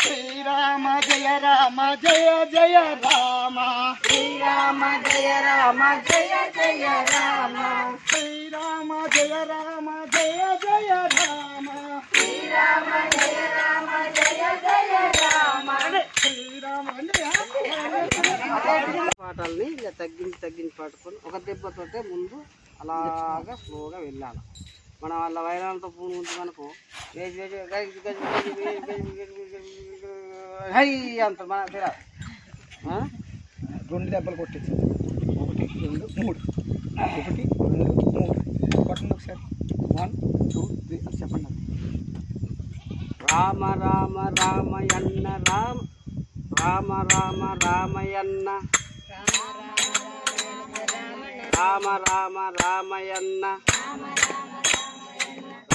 శ్రీరామ జయ రామ జయ జయ రామ శ్రీరామ జయ రామ జయ జయ రామ శ్రీరామ జయ రామ జయ జయ రామ శ్రీరామ జయ రామ జయ జయ రామ పాటల్ని ఇలా తగ్గించి తగ్గించి పాడుకొని ఒక దెబ్బతోటే ముందు అలాగా స్లోగా వెళ్ళాలి మనం వాళ్ళ వైరాలతో పూనుకుంటే మనకు వేసి వేసి హై అంత మన తెరా రెండు దెబ్బలు కొట్టించు. ఒకటి రెండు మూడు. ఒకటి రెండు మూడు. కొట్టండి ఒకసారి. వన్ టూ త్రీ అని చెప్పండి. రామ రామ రామయన్న రామ. రామ రామ రామయన్న. రామ రామ రామయన్న.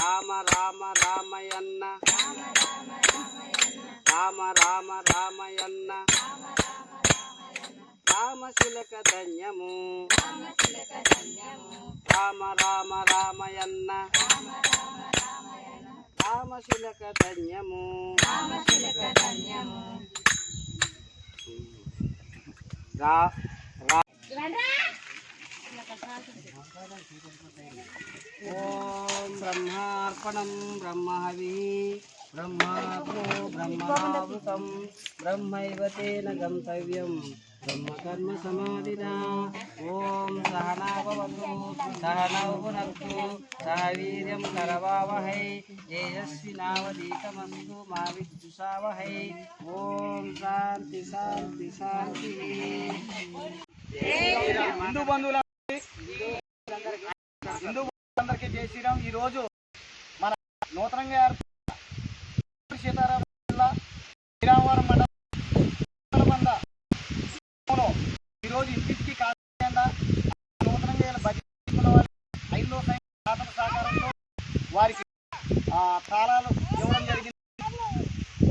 రామ రామ రామయన్న. రామ రామ రామయన్న. రామశిలక ధన్యము. రామ రామ రామయన్న. రామశిలక ధన్యము. రా ఓం బ్రహ్మార్పణం బ్రహ్మహవి బ్రహ్మాగ్నో బ్రహ్మావృతం బ్రహ్మైవ తేన గంతవ్యం బ్రహ్మకర్మ సమాధినా ఓం సహనాభవతు సహనౌ సహ వీర్యం కరవావహై తేజస్వినావధీతమస్తు మా విద్యుషావహై ఓం శాంతి శాంతి శాంతి హిందూ బంధువుల హిందూ బంధువులందరికీ జై శ్రీరామ్. ఈరోజు మన నూతనంగా ఏర్పడిన సీతారామ జిల్లా శ్రీరామవరం మండలం ఈరోజు ఈ ఇంటింటికి కాకుండా నూతనంగా ఇలా బడ్జెట్ తీసుకున్న ఐదో సైన్ సహకారంతో వారికి ఆ, తాళాలు ఇవ్వడం జరిగింది.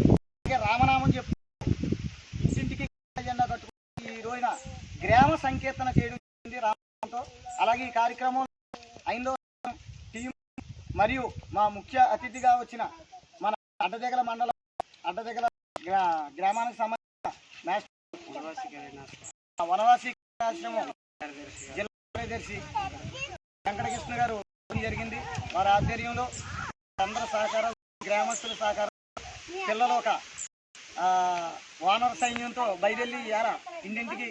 అలాగే రామనామం చెప్పి ఇంటింటికి జెండా కట్టుకుని ఈ రోజున గ్రామ సంకీర్తన చేయడం జరిగింది రామనామంతో. అలాగే ఈ కార్యక్రమం ఐదో టీం మరియు మా ముఖ్య అతిథిగా వచ్చిన అడ్డదెగల మండలం అడ్డదెగల గ్రా- గ్రామానికి సంబంధించిన వనవాసి ఆశ్రమం జిల్లా కార్యదర్శి వెంకటకృష్ణ గారు జరిగింది. వారి ఆధ్వర్యంలో అందరి సహకారం గ్రామస్తుల సహకారం పిల్లలు ఒక వానర సైన్యంతో బయదెల్లి ఇవాళ ఇంటింటికి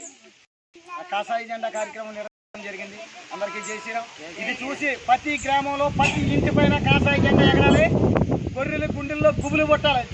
కాసాయి జెండా కార్యక్రమం నిర్వహించడం జరిగింది. అందరికీ జై శ్రీరామ్. ఇది చూసి ప్రతి గ్రామంలో ప్రతి ఇంటి పైన కాషాయ జెండా ఎగరాలి. గొర్రెల గుండెల్లో గుబులు పట్టాలి.